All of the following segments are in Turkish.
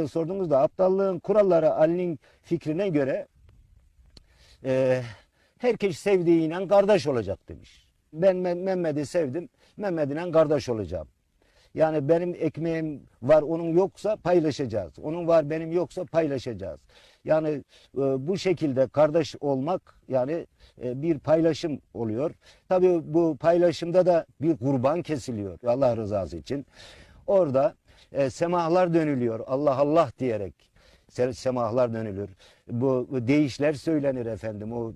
aptallığı sordunuz da aptallığın kuralları Ali'nin fikrine göre e, herkes sevdiğiyle kardeş olacak demiş. Ben Me- Mehmet'i sevdim, Mehmet'le kardeş olacağım. Yani benim ekmeğim var, onun yoksa paylaşacağız. Onun var, benim yoksa paylaşacağız. Yani e, bu şekilde kardeş olmak yani e, bir paylaşım oluyor. Tabii bu paylaşımda da bir kurban kesiliyor Allah rızası için. Orada e, semahlar dönülüyor Allah Allah diyerek se- semahlar dönülür. Bu, deyişler söylenir efendim o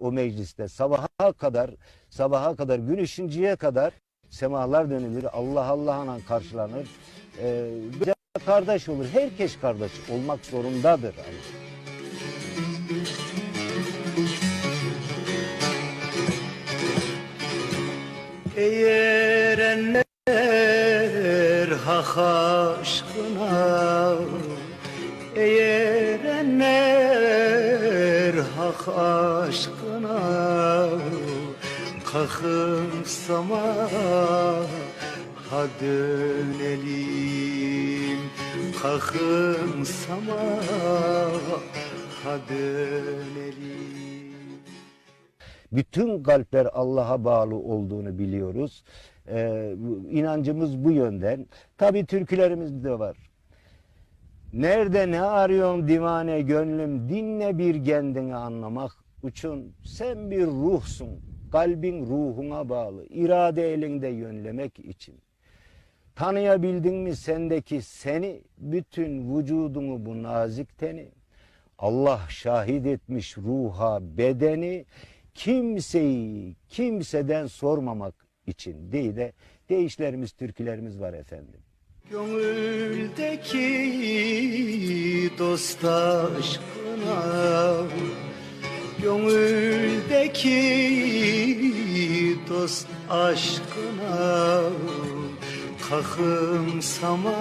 o mecliste sabaha kadar sabaha kadar gün ışıncıya kadar semahlar dönülür. Allah Allah'la karşılanır. E, bize kardeş olur. Herkes kardeş olmak zorundadır. Eğerenler Hak aşkına Kalkın samaha dönelim Kalkın samaha dönelim bütün kalpler Allah'a bağlı olduğunu biliyoruz. Ee, inancımız bu yönden. Tabi türkülerimiz de var. Nerede ne arıyorsun divane gönlüm? Dinle bir kendini anlamak için. Sen bir ruhsun. Kalbin ruhuna bağlı. İrade elinde yönlemek için. Tanıyabildin mi sendeki seni? Bütün vücudunu bu nazik teni. Allah şahit etmiş ruha bedeni. Kimseyi kimseden sormamak için değil de deyişlerimiz türkülerimiz var efendim. Gönüldeki dost aşkına Gönüldeki dost aşkına Kalkın sama